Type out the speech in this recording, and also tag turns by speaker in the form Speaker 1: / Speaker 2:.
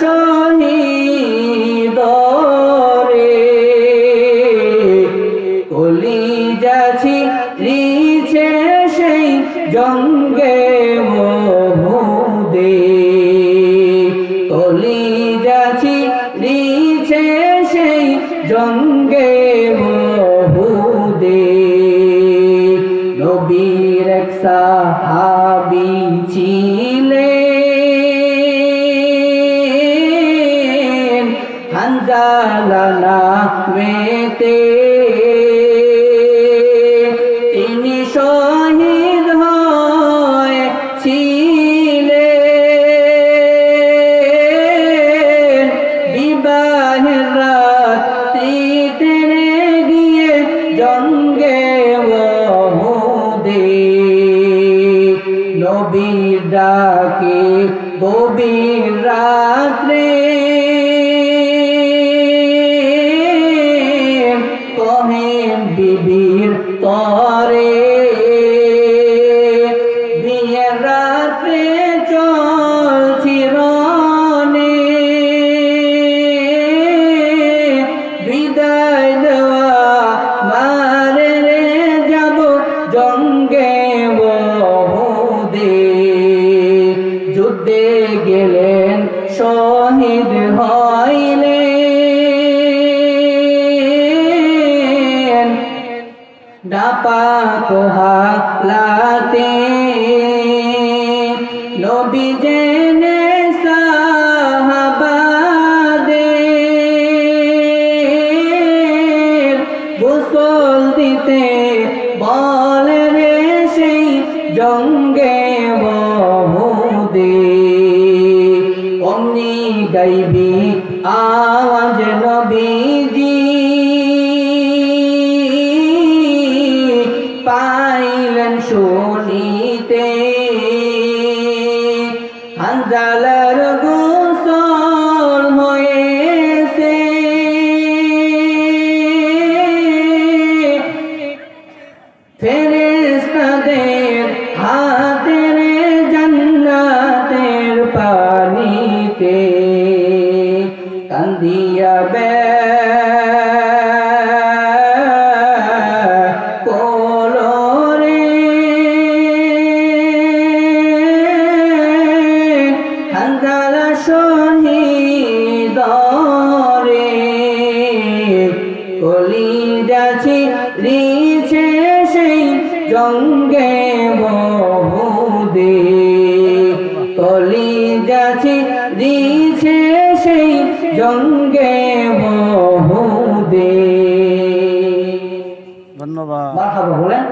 Speaker 1: শহীদ রে। কলি যাছি লিছে সেই জঙ্গে। জঙ্গে মহুদে নবীর এক সাহাবি ছিলেন হানজালা নামেতে তিনি শহীদ ডাকে গভীর রাত্রে যুদ্ধে গেলেন শহীদ হালাতে নবী জেনে সাহাবাদের গোসল দিতে বলে রে সেই জঙ্গে অমনি গাইবি আওয়াজ নবীজি। পাইলেন শুনিতে। হানজালার কান্দিয়া বে কলি যাছি সেই জঙ্গে বহুদে
Speaker 2: ধন্যবাদ।
Speaker 1: বলেন।